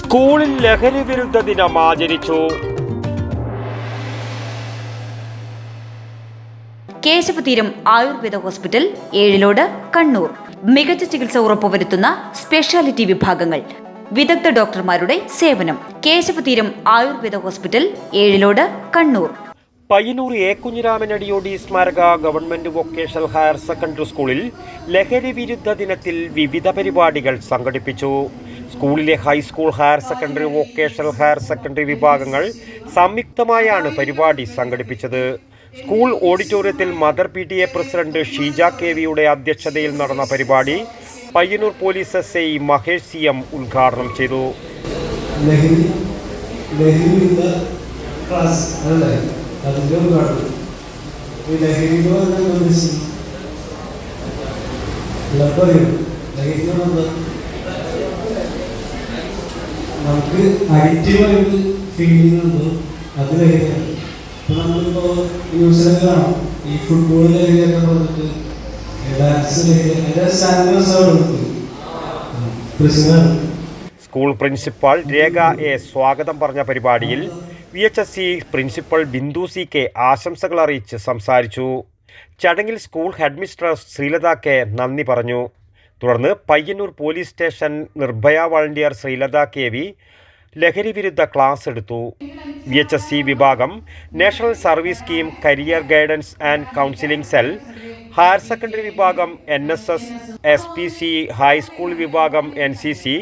സ്കൂളിൽ ലഹരി വിരുദ്ധ ദിനം ആചരിച്ചു. കേശവതീരം ആയുർവേദ ഹോസ്പിറ്റൽ ഏഴിലോട് കണ്ണൂർ. മികച്ച ചികിത്സ ഉറപ്പുവരുത്തുന്ന സ്പെഷ്യാലിറ്റി വിഭാഗങ്ങൾ. വിദഗ്ധ ഡോക്ടർമാരുടെ സേവനം. കേശവതീരം ആയുർവേദ ഹോസ്പിറ്റൽ ഏഴിലോട് കണ്ണൂർ. പയ്യന്നൂർ എ. കുഞ്ഞിരാമൻ അടിയോടി സ്മാരക ഗവൺമെന്റ് വൊക്കേഷണൽ ഹയർ സെക്കൻഡറി സ്കൂളിൽ ലഹരി വിരുദ്ധ ദിനത്തിൽ വിവിധ പരിപാടികൾ സംഘടിപ്പിച്ചു. സ്കൂളിലെ high school higher secondary vocational higher secondary വിഭാഗങ്ങൾ സംയുക്തമായാണ് പരിപാടി സംഘടിപ്പിച്ചത്. സ്കൂൾ ഓഡിറ്റോറിയത്തിൽ mother P T A president Sheeja K വിയുടെ അധ്യക്ഷതയിൽ നടന്ന പരിപാടി Payyanur police S I Mahesh C M ഉദ്ഘാടനം ചെയ്തു. ലഹരി നമുക്ക് അഡിക്റ്റീവായിട്ട് ഫീൽ ചെയ്യുന്നുണ്ടോ. അത് ലഹരിയാണ് ഇപ്പൊ നമ്മളിപ്പോ ന്യൂസിലൊക്കെ ഈ ഫുട്ബോൾ ലഹരിയൊക്കെ പറഞ്ഞിട്ട് ഡാൻസ് ലഹരി അതിന്റെ സ്റ്റാൻഡേർഡ്സ് അവിടെ ഉണ്ട്. സ്കൂൾ പ്രിൻസിപ്പാൾ രേഖ എ സ്വാഗതം പറഞ്ഞ പരിപാടിയിൽ V H S C principal Bindu C K ആശംസകൾ അറിയിച്ച് സംസാരിച്ചു. ചടങ്ങിൽ സ്കൂൾ ഹെഡ്മിസ്ട്രസ് ശ്രീലത കെ നന്ദി പറഞ്ഞു. തുടർന്ന് Payyanur police station Nirbhaya volunteer Sreelatha K V ലഹരി വിരുദ്ധ ക്ലാസ് എടുത്തു. വി എച്ച് എസ് സി വിഭാഗം national service scheme career guidance and counselling cell higher secondary വിഭാഗം N S S S P C high school വിഭാഗം N C C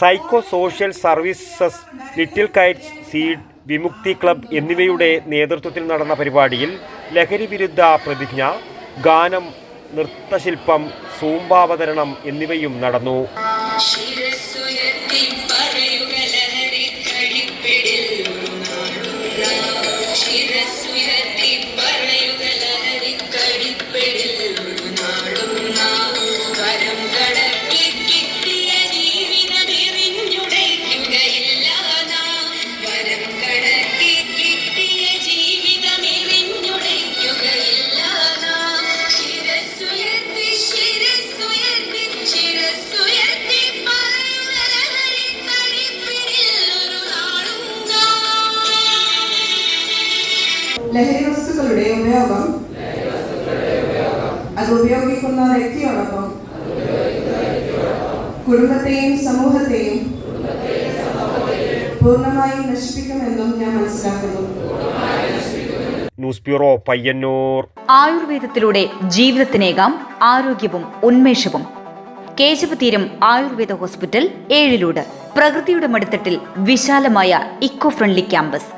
psycho social services little kites seed Vimukthi club എന്നിവയുടെ നേതൃത്വത്തിൽ നടന്ന പരിപാടിയിൽ ലഹരി വിരുദ്ധ പ്രതിജ്ഞ ഗാനം നൃത്തശില്പം സൂമ്പാവതരണം എന്നിവയും നടന്നു. ശിരസ്സുയർത്തി ലഹരി വസ്തുക്കളുടെ ഉപയോഗം. അത് ഉപയോഗിക്കുന്ന വ്യക്തിയോടൊപ്പം. കുടുംബത്തെയും സമൂഹത്തെയും പൂർണമായും നശിപ്പിക്കുമെന്നും ഞാൻ മനസ്സിലാക്കുന്നു. News bureau Payyanur. ആയുർവേദത്തിലൂടെ ജീവിതത്തിനേകാം ആരോഗ്യവും ഉന്മേഷവും. കേശവതീരം ആയുർവേദ ഹോസ്പിറ്റൽ ഏഴിലൂട്. പ്രകൃതിയുടെ മടിത്തട്ടിൽ വിശാലമായ ഇക്കോ ഫ്രണ്ട്ലി ക്യാമ്പസ്.